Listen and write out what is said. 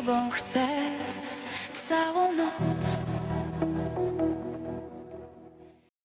tobą chcę całą noc.